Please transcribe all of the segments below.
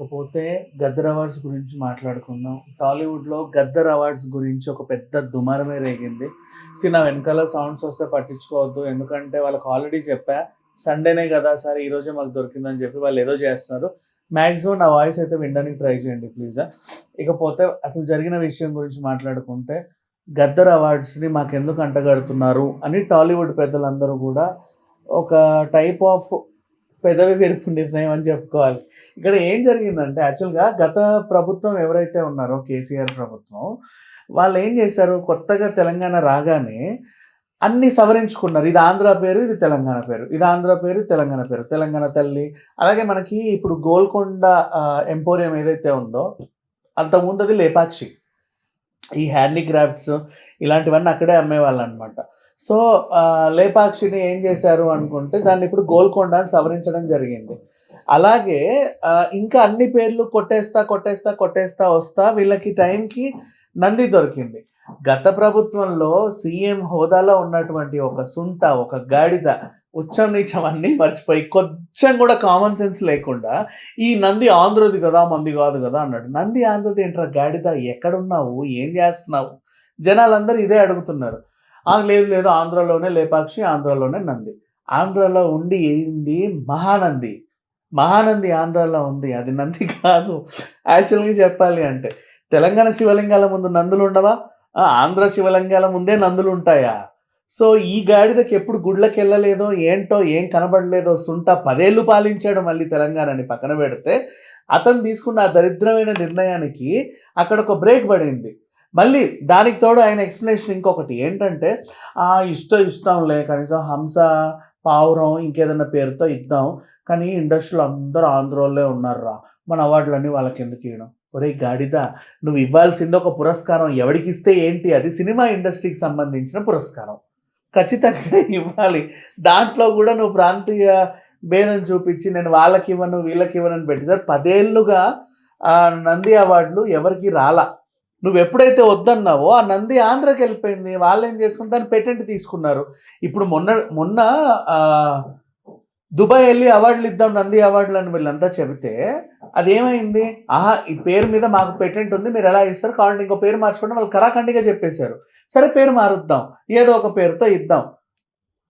ఇకపోతే గద్దర్ అవార్డ్స్ గురించి మాట్లాడుకుందాం. టాలీవుడ్లో గద్దర్ అవార్డ్స్ గురించి ఒక పెద్ద దుమారమే రేగింది. సి నా వెనకాల సౌండ్స్ వస్తే పట్టించుకోవద్దు. ఎందుకంటే వాళ్ళకి ఆల్రెడీ చెప్పా సండేనే కదా సార్ ఈరోజే మాకు దొరికిందని చెప్పి వాళ్ళు ఏదో చేస్తున్నారు. మ్యాక్సిమం నా వాయిస్ అయితే వినడానికి ట్రై చేయండి ప్లీజ్. ఇకపోతే అసలు జరిగిన విషయం గురించి మాట్లాడుకుంటే గద్దర్ అవార్డ్స్ని మాకు ఎందుకు అంటగడుతున్నారు? అని టాలీవుడ్ పెద్దలందరూ కూడా ఒక టైప్ ఆఫ్ పెదవి విరుపు నిర్ణయం అని చెప్పుకోవాలి. ఇక్కడ ఏం జరిగిందంటే యాక్చువల్గా గత ప్రభుత్వం ఎవరైతే ఉన్నారో కేసీఆర్ ప్రభుత్వం వాళ్ళు ఏం చేశారు? కొత్తగా తెలంగాణ రాగానే అన్ని సవరించుకున్నారు. ఇది ఆంధ్ర పేరు ఇది తెలంగాణ పేరు. ఇది ఆంధ్ర పేరు ఇది తెలంగాణ పేరు. తెలంగాణ తల్లి. అలాగే మనకి ఇప్పుడు గోల్కొండ ఎంపోరియం ఏదైతే ఉందో అంతకుముందు అది లేపాక్షి. ఈ హ్యాండీక్రాఫ్ట్స్ ఇలాంటివన్నీ అక్కడే అమ్మేవాళ్ళు అనమాట సో లేపాక్షిని ఏం చేశారు అనుకుంటే దాన్ని ఇప్పుడు గోల్కొండ అని సవరించడం జరిగింది. అలాగే ఇంకా అన్ని పేర్లు కొట్టేస్తా కొట్టేస్తా కొట్టేస్తా వస్తా వీళ్ళకి టైంకి నంది దొరికింది. గత ప్రభుత్వంలో సీఎం హోదాలో ఉన్నటువంటి ఒక సుంట ఒక గాడిద ఉచ్చం నీచం అన్నీ మర్చిపోయి కొంచెం కూడా కామన్ సెన్స్ లేకుండా ఈ నంది ఆంధ్రది కదా మంది కాదు కదా అన్నాడు. నంది ఆంధ్రది ఏంట్రా గాడిద ఎక్కడున్నావు ఏం చేస్తున్నావు? జనాలందరూ ఇదే అడుగుతున్నారు. లేదు లేదు ఆంధ్రలోనే లేపాక్షి ఆంధ్రలోనే నంది. ఆంధ్రలో ఉండి ఏంది? మహానంది. మహానంది ఆంధ్రాలో ఉంది. అది నంది కాదు. యాక్చువల్గా చెప్పాలి అంటే తెలంగాణ శివలింగాల ముందు నందులు ఉండవా? ఆంధ్ర శివలింగాల ముందే నందులు ఉంటాయా? సో ఈ గాడిదకి ఎప్పుడు గుడ్లకి వెళ్ళలేదో ఏంటో ఏం కనబడలేదో సుంట పదేళ్ళు పాలించాడు మళ్ళీ తెలంగాణని పక్కన పెడితే అతను తీసుకున్న ఆ దరిద్రమైన నిర్ణయానికి అక్కడ ఒక బ్రేక్ పడింది. మళ్ళీ దానికి తోడు ఆయన ఎక్స్ప్లెనేషన్ ఇంకొకటి ఏంటంటే ఆ ఇష్టం ఇష్టంలే కనీసం హంస పావురం ఇంకేదైనా పేరుతో ఇద్దాం కానీ ఇండస్ట్రీలో అందరూ ఆంధ్రోళ్ళే ఉన్నారురా. మన అవార్డులన్నీ వాళ్ళకి ఎందుకు ఇవ్వడం ఒరే గాడిద నువ్వు ఇవ్వాల్సింది ఒక పురస్కారం ఎవరికి ఇస్తే ఏంటి? అది సినిమా ఇండస్ట్రీకి సంబంధించిన పురస్కారం. ఖచ్చితంగా ఇవ్వాలి. దాంట్లో కూడా నువ్వు ప్రాంతీయ భేదం చూపించి నేను వాళ్ళకి ఇవ్వను వీళ్ళకి ఇవ్వను అని పెట్టి సార్ పదేళ్ళుగా నంది అవార్డులు ఎవరికి రాలా. నువ్వు ఎప్పుడైతే వద్దన్నావో ఆ నంది ఆంధ్రకి వెళ్ళిపోయింది. వాళ్ళు ఏం చేసుకుని దాన్ని పేటెంట్ తీసుకున్నారు. ఇప్పుడు మొన్న మొన్న దుబాయ్ వెళ్ళి అవార్డులు ఇద్దాం నంది అవార్డులు అని వీళ్ళంతా చెబితే అదేమైంది? ఆహా ఈ పేరు మీద మాకు పెటెంట్ ఉంది మీరు ఎలా ఇస్తారు? కావాలంటే ఇంకో పేరు మార్చుకుంటే వాళ్ళు కరాఖండిగా చెప్పేశారు. సరే పేరు మారుద్దాం. ఏదో ఒక పేరుతో ఇద్దాం.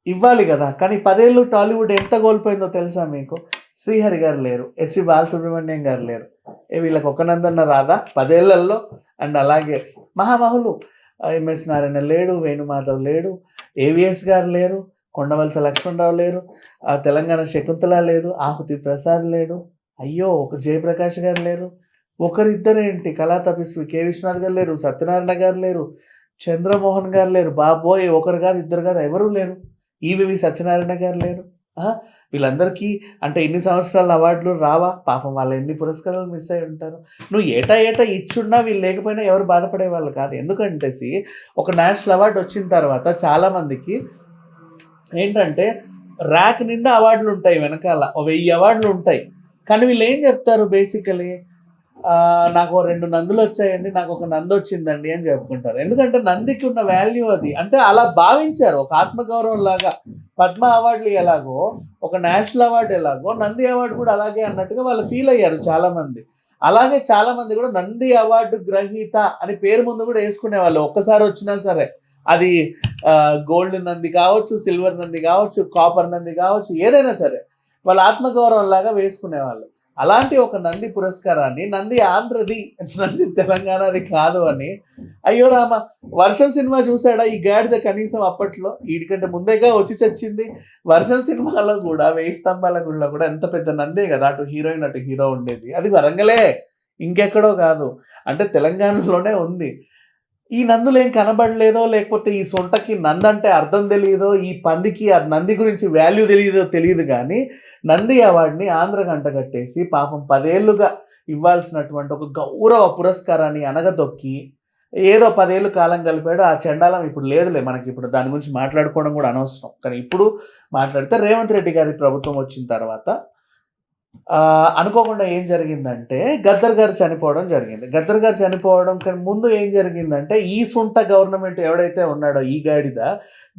ఇవ్వాలి కదా. కానీ పదేళ్ళు టాలీవుడ్ ఎంత కోల్పోయిందో తెలుసా మీకు? శ్రీహరి గారు లేరు. ఎస్పి బాలసుబ్రహ్మణ్యం గారు లేరు. ఏ వీళ్ళకి ఒక నందన్న రాదా? పదేళ్ళలో అండ్ అలాగే మహామహులు ఎంఎస్ నారాయణ లేడు వేణుమాధవ్ లేడు ఏవిఎస్ గారు లేరు కొండవలస లక్ష్మణరావు లేరు తెలంగాణ శకుంతల లేదు ఆహుతి ప్రసాద్ లేడు అయ్యో ఒక జయప్రకాష్ గారు లేరు ఒకరిద్దరేంటి కళా తపస్వి కె విశ్వనాథ్ గారు లేరు సత్యనారాయణ గారు లేరు చంద్రమోహన్ గారు లేరు బాబోయ్ ఒకరు కాదు ఇద్దరు కాదు ఎవరూ లేరు. ఈవివి సత్యనారాయణ గారు లేరు. వీళ్ళందరికీ అంటే ఇన్ని సంవత్సరాల అవార్డులు రావా? పాపం వాళ్ళు ఎన్ని పురస్కారాలు మిస్ అయి ఉంటారు. నువ్వు ఏటా ఏటా ఇచ్చున్నా వీళ్ళు లేకపోయినా ఎవరు బాధపడే వాళ్ళు కాదు. ఎందుకంటే సి, ఒక నేషనల్ అవార్డు వచ్చిన తర్వాత చాలామందికి ఏంటంటే ర్యాక్ నిండా అవార్డులు ఉంటాయి వెనకాల. వెయ్యి అవార్డులు ఉంటాయి. కానీ వీళ్ళు ఏం చెప్తారు బేసికలీ? నాకు రెండు నందులు వచ్చాయండి నాకు ఒక నంది వచ్చిందండి అని చెప్పుకుంటారు. ఎందుకంటే నందికి ఉన్న వాల్యూ అది. అంటే అలా భావించారు ఒక ఆత్మగౌరవం లాగా. పద్మ అవార్డులు ఎలాగో ఒక నేషనల్ అవార్డు ఎలాగో నంది అవార్డు కూడా అలాగే అన్నట్టుగా వాళ్ళు ఫీల్ అయ్యారు చాలామంది. అలాగే చాలామంది కూడా నంది అవార్డు గ్రహీత అని పేరు ముందు కూడా వేసుకునే వాళ్ళు. ఒక్కసారి వచ్చినా సరే అది గోల్డ్ నంది కావచ్చు సిల్వర్ నంది కావచ్చు కాపర్ నంది కావచ్చు ఏదైనా సరే. వాళ్ళ ఆత్మగౌరవం లాగా వేసుకునేవాళ్ళు అలాంటి ఒక నంది పురస్కారాన్ని నంది ఆంధ్రది నంది తెలంగాణది కాదు అని. అయ్యో రామ వర్షం సినిమా చూసాడా ఈ గాడిద కనీసం అప్పట్లో వీటికంటే ముందేగా వచ్చి చచ్చింది. వర్షం సినిమాలో కూడా వేయి స్తంభాల గుడిలో కూడా ఎంత పెద్ద నందే కదా అటు హీరోయిన్ అటు హీరో ఉండేది. అది వరంగలే ఇంకెక్కడో కాదు. అంటే తెలంగాణలోనే ఉంది. ఈ నందులేం ఏం కనబడలేదో లేకపోతే ఈ సొంటకి నందంటే అర్థం తెలియదో ఈ పందికి ఆ నంది గురించి వాల్యూ తెలియదో తెలియదు కానీ నంది అవార్డుని ఆంధ్ర గంట కట్టేసి పాపం పదేళ్ళుగా ఇవ్వాల్సినటువంటి ఒక గౌరవ పురస్కారాన్ని అనగదొక్కి ఏదో పదేళ్ళు కాలం కలిపాడు ఆ చండాలం ఇప్పుడు లేదులే మనకి ఇప్పుడు దాని గురించి మాట్లాడుకోవడం కూడా అనవసరం. కానీ ఇప్పుడు మాట్లాడితే రేవంత్ రెడ్డి గారి ప్రభుత్వం వచ్చిన తర్వాత అనుకోకుండా ఏం జరిగిందంటే గద్దర్ గారు చనిపోవడం జరిగింది. గద్దర్ గారు చనిపోవడం కానీ ముందు ఏం జరిగిందంటే ఈ సుంట గవర్నమెంట్ ఎవడైతే ఉన్నాడో ఈ గాడిద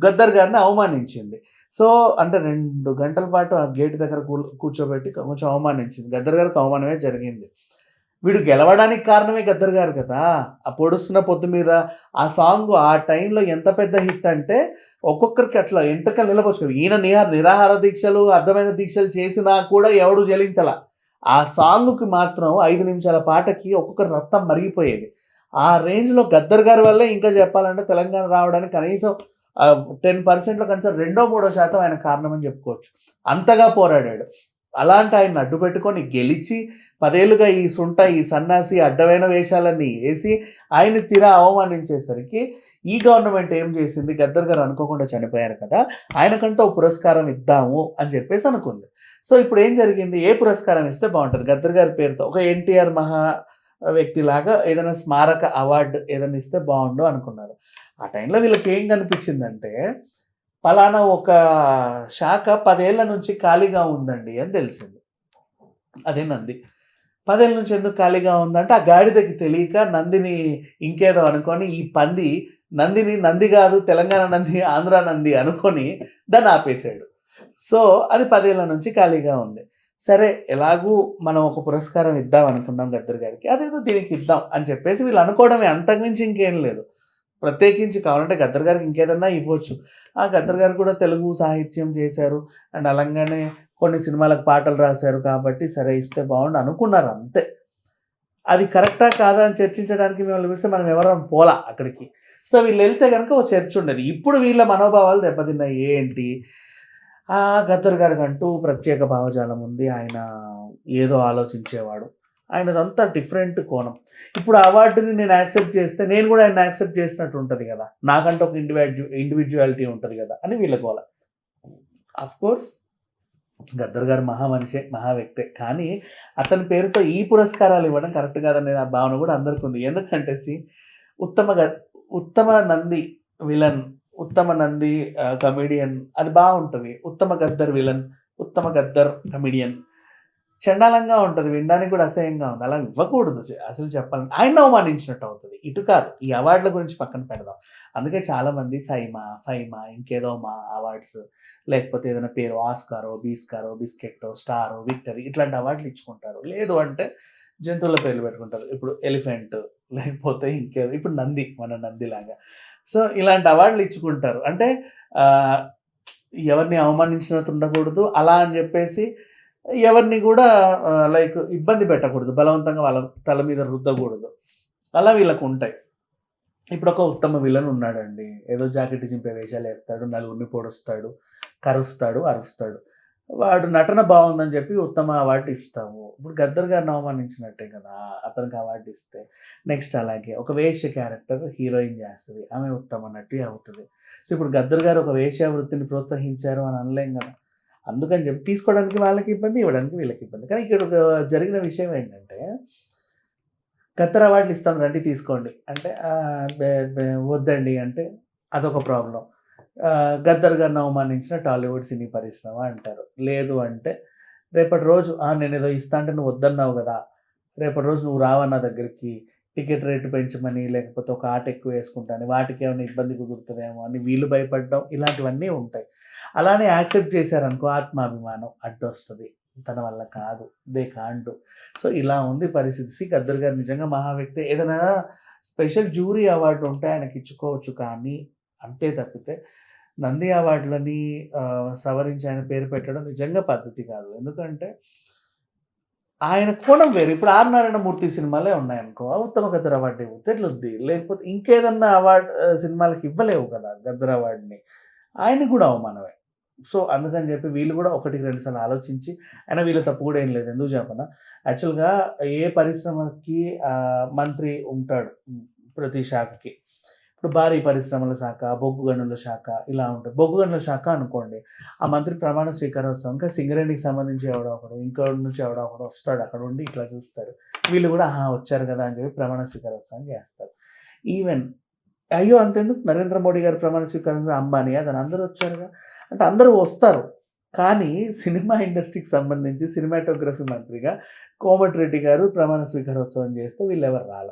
గద్దర్ గారిని అవమానించింది. సో అంటే రెండు గంటల పాటు ఆ గేట్ దగ్గర కూ- కూర్చోబెట్టి కొంచెం అవమానించింది. గద్దర్ గారికి అవమానమే జరిగింది. వీడు గెలవడానికి కారణమే గద్దర్ గారు కదా. ఆ పొడుస్తున్న పొద్దు మీద ఆ సాంగ్ ఆ టైంలో ఎంత పెద్ద హిట్ అంటే ఒక్కొక్కరికి అట్లా ఎంతకలు నిలబోచుకోరు ఈయన నిహా నిరాహార దీక్షలు అర్థమైన దీక్షలు చేసినా కూడా ఎవడు జలించాల ఆ సాంగ్కి మాత్రం ఐదు నిమిషాల పాటకి ఒక్కొక్కరి రక్తం మరిగిపోయేది. ఆ రేంజ్లో గద్దర్ గారి వల్లే ఇంకా చెప్పాలంటే తెలంగాణ రావడానికి కనీసం టెన్ పర్సెంట్లో కనీసం రెండో మూడో శాతం ఆయన కారణం అని చెప్పుకోవచ్చు. అంతగా పోరాడాడు. అలాంటి ఆయన అడ్డు పెట్టుకొని గెలిచి పదేళ్ళుగా ఈ సుంట ఈ సన్నాసి అడ్డమైన వేషాలన్నీ వేసి ఆయన్ని తీరా అవమానించేసరికి ఈ గవర్నమెంట్ ఏం చేసింది? గద్దర్ గారు అనుకోకుండా చనిపోయారు కదా ఆయనకంటూ ఓ పురస్కారం ఇద్దాము అని చెప్పేసి అనుకుంది. సో ఇప్పుడు ఏం జరిగింది? ఏ పురస్కారం ఇస్తే బాగుంటుంది? గద్దర్ గారి పేరుతో ఒక ఎన్టీఆర్ మహా వ్యక్తిలాగా ఏదైనా స్మారక అవార్డు ఏదైనా ఇస్తే బాగుండు అనుకున్నారు. ఆ టైంలో వీళ్ళకి ఏం కనిపించిందంటే పలానా ఒక శాఖ పదేళ్ళ నుంచి ఖాళీగా ఉందండి అని తెలిసింది. అదే నంది. పదేళ్ళ నుంచి ఎందుకు ఖాళీగా ఉందంటే ఆ గాడిదకి తెలియక నందిని ఇంకేదో అనుకొని ఈ పంది నందిని నంది కాదు తెలంగాణ నంది ఆంధ్ర నంది అనుకొని దాన్ని ఆపేశాడు. సో అది పదేళ్ళ నుంచి ఖాళీగా ఉంది. సరే ఎలాగూ మనం ఒక పురస్కారం ఇద్దాం అనుకున్నాం గద్దర్ గారికి. అదేదో దీనికి ఇద్దాం అని చెప్పేసి వీళ్ళు అనుకోవడమే అంతకుమించి ఇంకేం లేదు. ప్రత్యేకించి కావాలంటే గద్దర్ గారికి ఇంకేదన్నా ఇవ్వచ్చు. ఆ గద్దర్ గారు కూడా తెలుగు సాహిత్యం చేశారు. అండ్ అలాగనే కొన్ని సినిమాలకు పాటలు రాశారు కాబట్టి సరే ఇస్తే బాగుండు అనుకున్నారు అంతే. అది కరెక్టా కాదా అని చర్చించడానికి మేము పిలిస్తే మనం ఎవరైనా పోలా అక్కడికి. సో వీళ్ళు వెళ్తే కనుక ఓ చర్చ ఉండేది. ఇప్పుడు వీళ్ళ మనోభావాలు దెబ్బతిన్నాయి. ఏంటి? ఆ గద్దర్ గారికి అంటూ ప్రత్యేక భావజాలం ఉంది. ఆయన ఏదో ఆలోచించేవాడు. ఆయనదంతా డిఫరెంట్ కోణం. ఇప్పుడు అవార్డుని నేను యాక్సెప్ట్ చేస్తే నేను కూడా ఆయన యాక్సెప్ట్ చేసినట్టు ఉంటుంది కదా. నాకంటే ఒక ఇండివిజు ఇండివిజువాలిటీ ఉంటుంది కదా అని వీళ్ళ. గోల అఫ్ కోర్స్ గద్దర్ గారు మహా మనిషే మహా వ్యక్తే. కానీ అతని పేరుతో ఈ పురస్కారాలు ఇవ్వడం కరెక్ట్ కాదనే ఆ భావన కూడా అందరికీ ఉంది. ఎందుకంటే సి ఉత్తమ గ- ఉత్తమ నంది విలన్ ఉత్తమ నంది కమెడియన్ అది బాగుంటుంది. ఉత్తమ గద్దర్ విలన్ ఉత్తమ గద్దర్ కమెడియన్ చండాలంగా ఉంటుంది వినడానికి కూడా అసహ్యంగా ఉంది. అలా ఇవ్వకూడదు అసలు చెప్పాలంటే. ఆయన అవమానించినట్టు అవుతుంది. ఇటు కాదు ఈ అవార్డుల గురించి పక్కన పెడదాం. అందుకే చాలామంది సైమా ఫైమా ఇంకేదో మా అవార్డ్స్ లేకపోతే ఏదైనా పేరు ఆస్కారో బీస్కారో బిస్కెట్టో స్టారో విక్టరీ ఇట్లాంటి అవార్డులు ఇచ్చుకుంటారు. లేదు అంటే జంతువుల పేర్లు పెట్టుకుంటారు. ఇప్పుడు ఎలిఫెంట్ లేకపోతే ఇంకేదో ఇప్పుడు నంది మన నందిలాగా సో ఇలాంటి అవార్డులు ఇచ్చుకుంటారు. అంటే ఎవరిని అవమానించినట్టు ఉండకూడదు. అలా అని చెప్పేసి ఎవరిని కూడా లైక్ ఇబ్బంది పెట్టకూడదు. బలవంతంగా వాళ్ళ తల మీద రుద్దకూడదు. అలా వీళ్ళకు ఉంటాయి. ఇప్పుడు ఒక ఉత్తమ విలన్ ఉన్నాడండి. ఏదో జాకెట్ చింపే వేషాలు వేస్తాడు నలుగురిని పొడుస్తాడు కరుస్తాడు అరుస్తాడు. వాడు నటన బాగుందని చెప్పి ఉత్తమ అవార్డు ఇస్తాము ఇప్పుడు గద్దర్ గారిని అవమానించినట్టే కదా అతనికి అవార్డు ఇస్తే. నెక్స్ట్ అలాగే ఒక వేష్య క్యారెక్టర్ హీరోయిన్ చేస్తుంది. ఆమె ఉత్తమ నటి అవుతుంది. సో ఇప్పుడు గద్దర్ గారు ఒక వేశ్య వృత్తిని ప్రోత్సహించారు అని అనలేం కదా. అందుకని చెప్పి తీసుకోవడానికి వాళ్ళకి ఇబ్బంది ఇవ్వడానికి వీళ్ళకి ఇబ్బంది. కానీ ఇక్కడ ఒక జరిగిన విషయం ఏంటంటే గద్దర్ అవార్డులు ఇస్తాం రండి తీసుకోండి. అంటే వద్దండి అంటే అదొక ప్రాబ్లం. గద్దర్ గారిని అవమానించిన టాలీవుడ్ సినీ పరిశ్రమ అంటారు. లేదు అంటే రేపటి రోజు నేను ఏదో ఇస్తా అంటే నువ్వు వద్దన్నావు కదా రేపటి రోజు నువ్వు రావా నా దగ్గరికి టికెట్ రేటు పెంచమని లేకపోతే ఒక ఆట ఎక్కువ వేసుకుంటాను వాటికి ఏమైనా ఇబ్బంది కుదురుతుందేమో అని వీళ్ళు భయపడడం ఇలాంటివన్నీ ఉంటాయి. అలానే యాక్సెప్ట్ చేశారనుకో ఆత్మాభిమానం అడ్డొస్తుంది. తన వల్ల కాదు. దే కాండు సో ఇలా ఉంది పరిస్థితి. సి గద్దర్ గారు నిజంగా మహా వ్యక్తి ఏదైనా స్పెషల్ జ్యూరీ అవార్డు ఉంటే ఆయనకి ఇచ్చుకోవచ్చు కానీ అంతే తప్పితే నంది అవార్డులని సవరించి ఆయన పేరు పెట్టడం నిజంగా పద్ధతి కాదు. ఎందుకంటే ఆయన కోణం వేరు. ఇప్పుడు ఆర్ నారాయణమూర్తి సినిమాలే ఉన్నాయనుకో ఉత్తమ గద్దర్ అవార్డు ఇవ్వతే ఎట్లుంది లేకపోతే ఇంకేదన్నా అవార్డు సినిమాలకి ఇవ్వలేవు కదా గద్దర్ అవార్డుని. ఆయన కూడా అవమానమే. సో అందుకని చెప్పి వీళ్ళు కూడా ఒకటికి రెండు సార్లు ఆలోచించి అయినా వీళ్ళ తప్పు కూడా ఏం లేదు ఎందుకు చెప్పనా? యాక్చువల్గా ఏ పరిశ్రమకి మంత్రి ఉంటాడు ప్రతి శాఖకి ఇప్పుడు భారీ పరిశ్రమల శాఖ బొగ్గు గనుల శాఖ ఇలా ఉంటుంది బొగ్గు గనుల శాఖ అనుకోండి ఆ మంత్రి ప్రమాణ స్వీకారోత్సవం ఇంకా సింగరేణికి సంబంధించి ఎవడో ఒకడు ఇంకో నుంచి ఎవడో ఒకడు వస్తాడు అక్కడ ఉండి ఇట్లా చూస్తారు వీళ్ళు కూడా ఆహా వచ్చారు కదా అని చెప్పి ప్రమాణ స్వీకారోత్సవం చేస్తారు. ఈవెన్ అయ్యో అంతెందుకు? నరేంద్ర మోడీ గారు ప్రమాణ స్వీకారం అంబానీ అతను అందరూ వచ్చారుగా అంటే అందరూ వస్తారు. కానీ సినిమా ఇండస్ట్రీకి సంబంధించి సినిమాటోగ్రఫీ మంత్రిగా కోమటిరెడ్డి గారు ప్రమాణ స్వీకారోత్సవం చేస్తే వీళ్ళు ఎవరు రాల?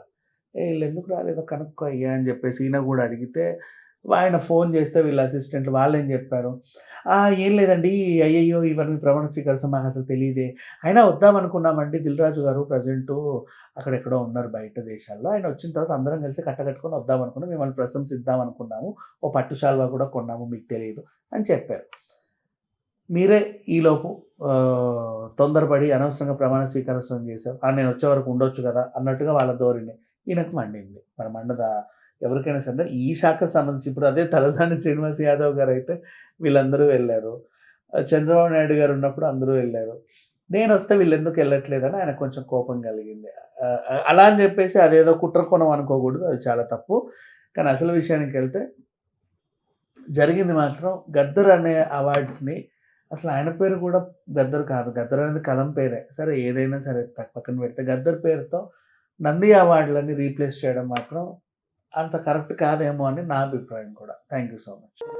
వీళ్ళు ఎందుకు రాలేదో? కనుక్కో అయ్యా అని చెప్పేసి ఈయన కూడా అడిగితే ఆయన ఫోన్ చేస్తే వీళ్ళ అసిస్టెంట్లు వాళ్ళు ఏం చెప్పారు ఏం లేదండి అయ్యయ్యో ఇవన్నీ ప్రమాణ స్వీకారం మాకు అసలు తెలియదే అయినా వద్దామనుకున్నామండి దిల్రాజు గారు ప్రజెంట్ అక్కడెక్కడో ఉన్నారు బయట దేశాల్లో. ఆయన వచ్చిన తర్వాత అందరం కలిసి కట్టకట్టుకొని వద్దాం అనుకున్నాం మిమ్మల్ని ప్రశంసిద్దాం అనుకున్నాము ఓ పట్టు శాల్వా కూడా కొన్నాము మీకు తెలియదు అని చెప్పారు. మీరే ఈలోపు తొందరపడి అనవసరంగా ప్రమాణ స్వీకారోత్సవం చేశారు. "ఆ, నేను వచ్చే వరకు ఉండొచ్చు కదా అన్నట్టుగా వాళ్ళ ధోరణి. ఈయనకు మండింది. మరి మండదా ఎవరికైనా సరే ఈ శాఖకు సంబంధించి ఇప్పుడు అదే తలసాని శ్రీనివాస్ యాదవ్ గారు అయితే వీళ్ళందరూ వెళ్ళారు. చంద్రబాబు నాయుడు గారు ఉన్నప్పుడు అందరూ వెళ్ళారు. నేను వస్తే వీళ్ళు ఎందుకు వెళ్ళట్లేదని ఆయన కొంచెం కోపం కలిగింది. అలా అని చెప్పేసి అదేదో కుట్రకోణం అనుకోకూడదు అది చాలా తప్పు. కానీ అసలు విషయానికి వెళ్తే జరిగింది మాత్రం గద్దర్ అనే అవార్డ్స్ని అసలు ఆయన పేరు కూడా గద్దర్ కాదు. గద్దర్ అనేది కలం పేరే. సరే ఏదైనా సరే పక్కన పెడితే గద్దర్ పేరుతో నంది అవార్డులన్నీ రీప్లేస్ చేయడం మాత్రం అంత కరెక్ట్ కాదేమో అని నా అభిప్రాయం కూడా. Thank you so much.